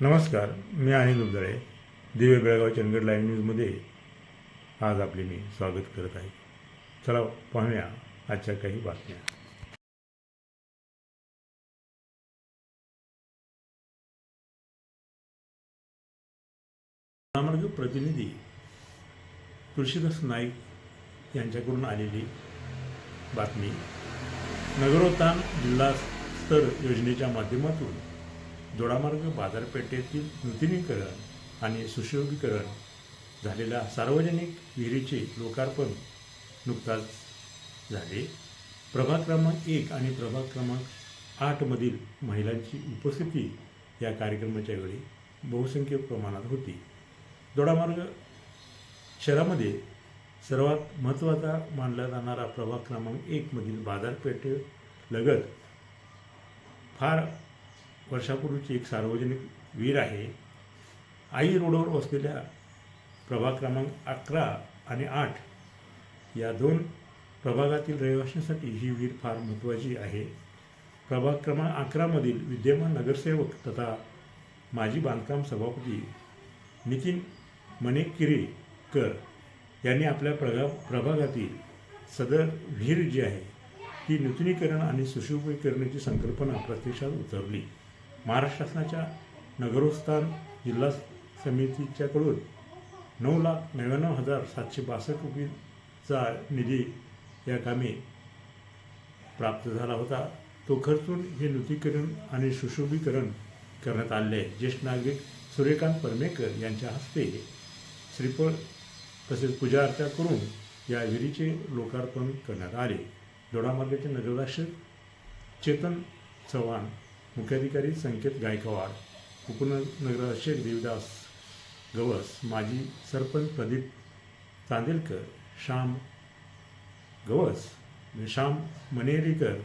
नमस्कार मी अनिल उबदळे दिव्य बेळगाव चंदगड लाईव्ह न्यूजमध्ये आज आपले मी स्वागत करत आहे. चला पाहूया आजच्या काही बातम्या. महामार्ग प्रतिनिधी तुळशीदास नाईक यांच्याकडून आलेली बातमी. नगरोत्थान जिल्हा स्तर योजनेच्या माध्यमातून जोडामार्ग बाजारपेठेतील नूतनीकरण आणि सुशोभीकरण झालेल्या सार्वजनिक विहिरीचे लोकार्पण नुकताच झाले. प्रभाग क्रमांक एक आणि प्रभाग क्रमांक आठमधील महिलांची उपस्थिती या कार्यक्रमाच्या वेळी बहुसंख्य प्रमाणात होती. जोडामार्ग शहरामध्ये सर्वात महत्त्वाचा मानला जाणारा प्रभाग क्रमांक एकमधील बाजारपेठे लगत फार वर्षापूर्वीची एक सार्वजनिक विहीर आहे. आई रोडवर वसलेल्या प्रभाग क्रमांक अकरा आणि आठ या दोन प्रभागातील रहिवाशांसाठी ही विहीर फार महत्त्वाची आहे. प्रभाग क्रमांक अकरामधील विद्यमान नगरसेवक तथा माजी बांधकाम सभापती नितीन मनेकिरीकर यांनी आपल्या प्रगा प्रभागातील सदर विहीर जी आहे ती नूतनीकरण आणि सुशोभीकरणाची संकल्पना प्रत्यक्षात उतरली. महाराष्ट्र शासनाच्या नगरोत्थान जिल्हा समितीच्याकडून नऊ लाख नव्याण्णव हजार सातशे बासष्ट रुपयेचा निधी या कामी प्राप्त झाला होता. तो खर्चून हे नूतनीकरण आणि सुशोभीकरण करण्यात आले आहे. ज्येष्ठ नागरिक सूर्यकांत परमेकर यांच्या हस्ते श्रीफळ तसेच पूजा अर्चा करून या विहिरीचे लोकार्पण करण्यात आले. दोडामार्गाचे नगराध्यक्ष चेतन चव्हाण मुख्याधिकारी संकेत गायकवाड उपनगराध्यक्ष देवदास गवस माजी सरपंच प्रदीप चांदेलकर श्याम गवस श्याम मनेरीकर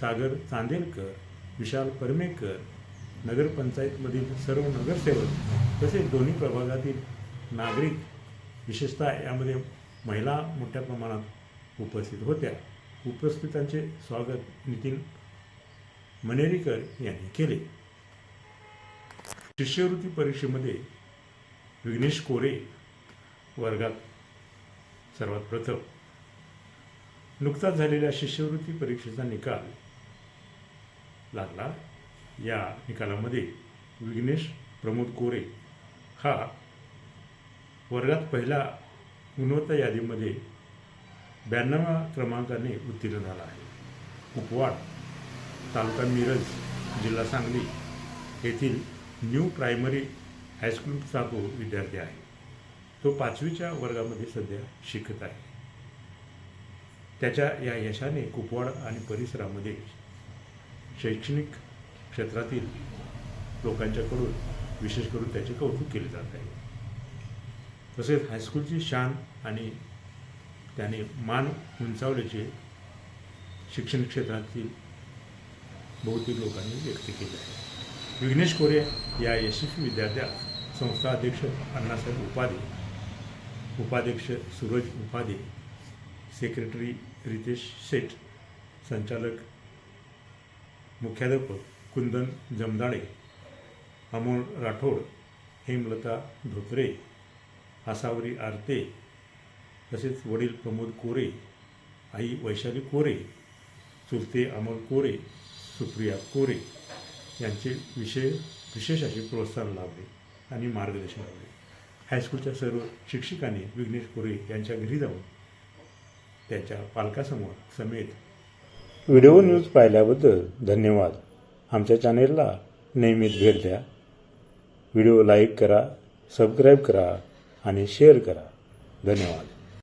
सागर चांदेलकर विशाल परमेकर नगरपंचायतमधील सर्व नगरसेवक तसेच दोन्ही प्रभागातील नागरिक विशेषतः यामध्ये महिला मोठ्या प्रमाणात उपस्थित होत्या. उपस्थितांचे स्वागत नितीन मनेरीकर यांनी केले. शिष्यवृत्ती परीक्षेमध्ये विघ्नेश कोरे वर्गात सर्वात प्रथम. नुकताच झालेल्या शिष्यवृत्ती परीक्षेचा निकाल लागला. या निकालामध्ये विघ्नेश प्रमोद कोरे हा वर्गात पहिला गुणवत्ता यादीमध्ये ब्याण्णवा क्रमांकाने उत्तीर्ण झाला आहे. उपवाड तालुका मिरज जिल्हा सांगली येथील न्यू प्रायमरी हायस्कूलचा तो विद्यार्थी आहे. तो पाचवीच्या वर्गामध्ये सध्या शिकत आहे. त्याच्या या यशाने कुपवाड आणि परिसरामध्ये शैक्षणिक क्षेत्रातील लोकांच्याकडून विशेष करून त्याचे कौतुक केले जात आहे. तसेच हायस्कूलची शान आणि त्याने मान उंचावल्याचे शिक्षण क्षेत्रातील बहुतेक लोकांनी व्यक्त केले आहे. विघ्नेश कोरे या यशस्वी विद्यार्थ्यास संस्था अध्यक्ष अण्णासाहेब उपाधे उपाध्यक्ष सूरज उपाधे सेक्रेटरी रितेश शेठ संचालक मुख्याध्यापक कुंदन जमदाडे अमोल राठोड हेमलता धोत्रे आसावरी आरते तसेच वडील प्रमोद कोरे आई वैशाली कोरे चुलते अमोल कोरे सुप्रिया कोरे यांचे विषय विशेष असे प्रोत्साहन लाभले आणि मार्गदर्शन लाभले हायस्कूलच्या सर्व शिक्षिकांनी विघ्नेश कोरे यांच्या घरी जाऊन त्यांच्या पालकासमोर समेत व्हिडिओ न्यूज पाहिल्याबद्दल धन्यवाद. आमच्या चॅनेलला नेहमीच भेट द्या. व्हिडिओ लाईक करा सबस्क्राईब करा आणि शेअर करा. धन्यवाद.